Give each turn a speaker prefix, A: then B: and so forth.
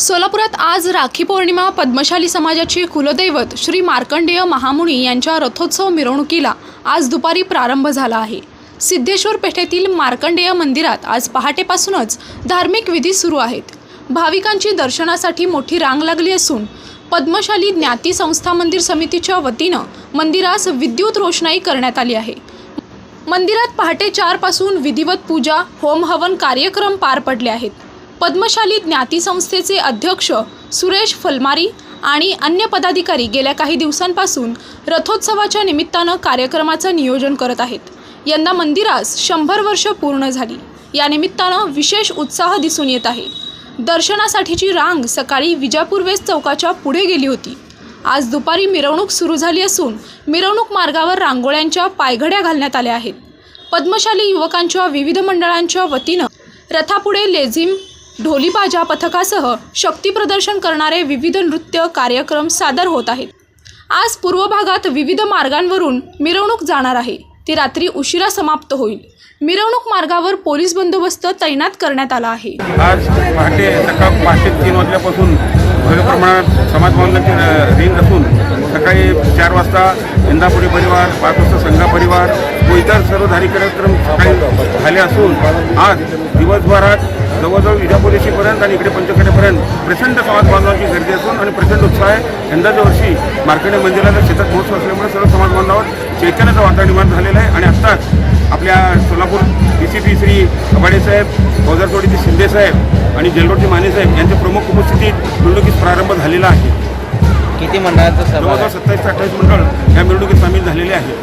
A: सोलापुरात आज राखी पौर्णिमा पद्मशाली समाजाचे कुलदैवत श्री मार्कंडेय महामुनी यांच्या रथोत्सव मिरवणुकीला आज दुपारी प्रारंभ झाला आहे. सिद्धेश्वर पेठेतील मार्कंडेय मंदिरात आज पहाटेपासूनच धार्मिक विधी सुरू आहेत. भाविकांची दर्शनासाठी मोठी रांग लागली असून पद्मशाली ज्ञाती संस्था मंदिर समितीच्या वतीनं मंदिरास विद्युत रोषणाई करण्यात आली आहे. मंदिरात पहाटे चारपासून विधिवत पूजा होम हवन कार्यक्रम पार पडले आहेत. पद्मशाली ज्ञाती संस्थेचे अध्यक्ष सुरेश फलमारी आणि अन्य पदाधिकारी गेल्या काही दिवसांपासून रथोत्सवाच्या निमित्तानं कार्यक्रमाचं नियोजन करत आहेत. यंदा मंदिरास शंभर वर्ष पूर्ण झाली. या निमित्तानं विशेष उत्साह दिसून येत आहे. दर्शनासाठीची रांग सकाळी विजापूरवेस चौकाच्या पुढे गेली होती. आज दुपारी मिरवणूक सुरू झाली असून मिरवणूक मार्गावर रांगोळ्यांच्या पायघड्या घालण्यात आल्या आहेत. पद्मशाली युवकांच्या विविध मंडळांच्या वतीनं रथापुढे लेझिम ढोलीबाजा पथकासह शक्तीप्रदर्शन करणारे विविध नृत्य कार्यक्रम सादर होत आहेत. आज पूर्व भागात विविध मार्गांवरून मिरवणूक जाणार आहे. ती रात्री उशिरा समाप्त होईल. मिरवणूक मार्गावर पोलीस बंदोबस्त तैनात करण्यात आला आहे.
B: आज पहाटे सकाळ पहाटे तीन वाजल्यापासून भव्य प्रमाणात समाज भवनाची रिंग असून सकाळी चार वाजता इंदापुरी परिवार पाच वाजता संघा परिवार व इतर सर्व धारी कार्यक्रम सकाळी झाले असून आज दिवसभरात जवळजवळ विजापुरेशीपर्यंत आणि इकडे पंचकड्यापर्यंत प्रचंड समाज बांधवांची गर्दी असून आणि प्रचंड उत्साह आहे. यंदाच्या वर्षी मार्कंडे मंदिराला शेतात महोत्सव असल्यामुळे सर्व समाज बांधवांवर चैतन्याचं वातावरण निर्माण झालेलं आहे. आणि आत्ताच आपल्या Solapur D C P Shri Kabade साहेब फौजरतोडीचे शिंदे साहेब आणि जेलरोडचे माने साहेब यांच्या प्रमुख उपस्थितीत निवडणुकीस प्रारंभ झालेला आहे.
C: किती मंडळाचा
B: जवळजवळ सत्तावीस ते अठ्ठावीस मंडळ या मिरवणुकीत सामील झालेले आहे